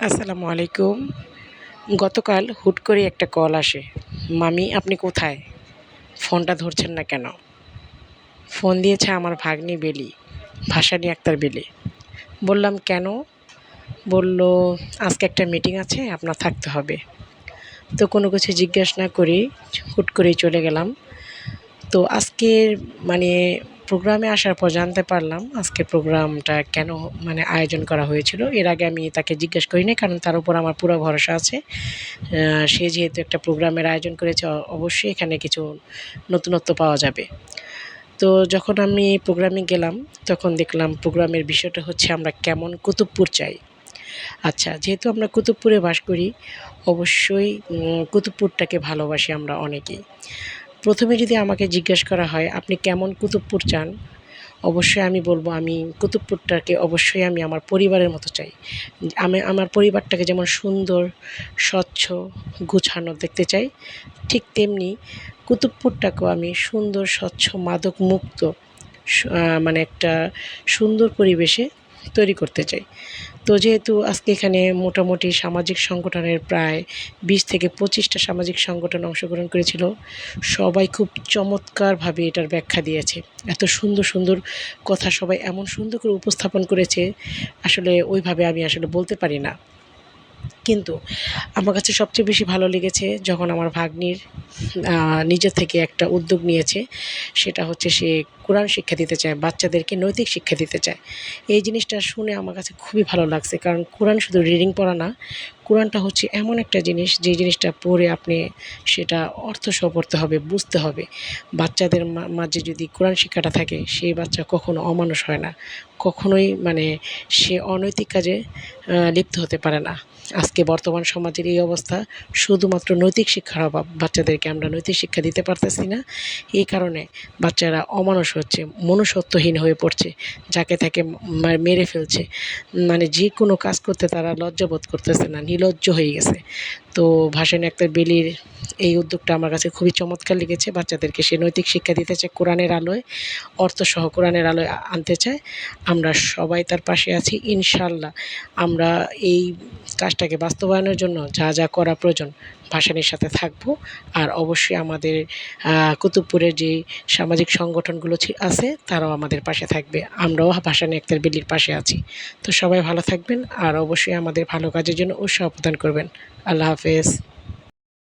আসসালামু আলাইকুম। গতকাল হুট করে একটা কল আসে। মামি, আপনি কোথায়? ফোনটা ধরছেন না কেন? ফোন দিয়েছে আমার ভাগ্নি বেলি, ভাসানি আক্তার বেলি। বললাম, কেন? বলল, আজকে একটা মিটিং আছে, আপনার থাকতে হবে। তো কোনো কিছু জিজ্ঞাসা না করেই হুট করেই চলে গেলাম। তো আজকের মানে প্রোগ্রামে আসার পর জানতে পারলাম আজকে প্রোগ্রামটা কেন মানে আয়োজন করা হয়েছিল। এর আগে আমি তাকে জিজ্ঞেস করিনি, কারণ তার উপর আমার পুরো ভরসা আছে। সে যেহেতু একটা প্রোগ্রামের আয়োজন করেছে অবশ্যই এখানে কিছু নতুনত্ব পাওয়া যাবে। তো যখন আমি প্রোগ্রামে গেলাম, তখন দেখলাম প্রোগ্রামের বিষয়টা হচ্ছে আমরা কেমন কুতুবপুর চাই। আচ্ছা যেহেতু আমরা কুতুবপুরে বাস করি, অবশ্যই কুতুবপুরটাকে ভালোবাসি আমরা অনেকেই। প্রথমে যদি আমাকে জিজ্ঞেস করা হয়, আপনি কেমন কুতুবপুর চান? অবশ্যই আমি বলব, আমি কুতুবপুরটাকে অবশ্যই আমি আমার পরিবারের মতো চাই। আমি, আমার পরিবারটাকে যেমন সুন্দর, স্বচ্ছ, গুছানো দেখতে চাই, ঠিক তেমনি কুতুবপুরটাকেও আমি সুন্দর, স্বচ্ছ মাদক মুক্ত মানে একটা সুন্দর পরিবেশে তৈরি করতে চাই। তো যেহেতু আজকে এখানে মোটামুটি সামাজিক সংগঠনের প্রায় বিশ থেকে পঁচিশটা সামাজিক সংগঠন অংশগ্রহণ করেছিল, সবাই খুব চমৎকারভাবে এটার ব্যাখ্যা দিয়েছে। এত সুন্দর সুন্দর কথা সবাই এমন সুন্দর করে উপস্থাপন করেছে, আসলে ওইভাবে আমি আসলে বলতে পারি না। কিন্তু আমার কাছে সবচেয়ে বেশি ভালো লেগেছে যখন আমার ভাগ্নির নিজের থেকে একটা উদ্যোগ নিয়েছে। সেটা হচ্ছে সে কোরআন শিক্ষা দিতে চায়, বাচ্চাদেরকে নৈতিক শিক্ষা দিতে চায়। এই জিনিসটা শুনে আমার কাছে খুবই ভালো লাগছে। কারণ কোরআন শুধু রিডিং পড়া না, কোরআনটা হচ্ছে এমন একটা জিনিস যে জিনিসটা পড়ে আপনি সেটা অর্থ সহ হবে, বুঝতে হবে। বাচ্চাদের মাঝে যদি কোরআন শিক্ষাটা থাকে, সেই বাচ্চা কখনো অমানুষ হয় না। কখনোই মানে সে অনৈতিক কাজে লিপ্ত হতে পারে না। আজকে বর্তমান সমাজের এই অবস্থা শুধুমাত্র নৈতিক শিক্ষার অভাব। বাচ্চাদেরকে আমরা নৈতিক শিক্ষা দিতে পারতেছি না। এই কারণে বাচ্চারা অমানুষ হচ্ছে, মনুষ্যত্বহীন হয়ে পড়ছে, যাকে তাকে মেরে ফেলছে। মানে যে কোনো কাজ করতে তারা লজ্জাবোধ করতেছে না, নিলজ্জ হয়ে গেছে। তো ভাসেন একটা বেলির এই উদ্যোগটা আমার কাছে খুবই চমৎকার লেগেছে। বাচ্চাদেরকে সে নৈতিক শিক্ষা দিতে চায়, কোরআনের আলোয়, অর্থসহ কোরআনের আলোয় আনতে চায়। আমরা সবাই তার পাশে আছি ইনশাল্লাহ আমরা এই কাজটাকে বাস্তবায়নের জন্য যা যা করা প্রয়োজন ভাসানির সাথে থাকব। আর অবশ্যই আমাদের কুতুবপুরের যে সামাজিক সংগঠনগুলো আছে, তারাও আমাদের পাশে থাকবে। আমরাও ভাসানি আক্তার বেলির পাশে আছি। তো সবাই ভালো থাকবেন, আর অবশ্যই আমাদের ভালো কাজের জন্য উৎসাহ প্রদান করবেন। আল্লাহ হাফেজ।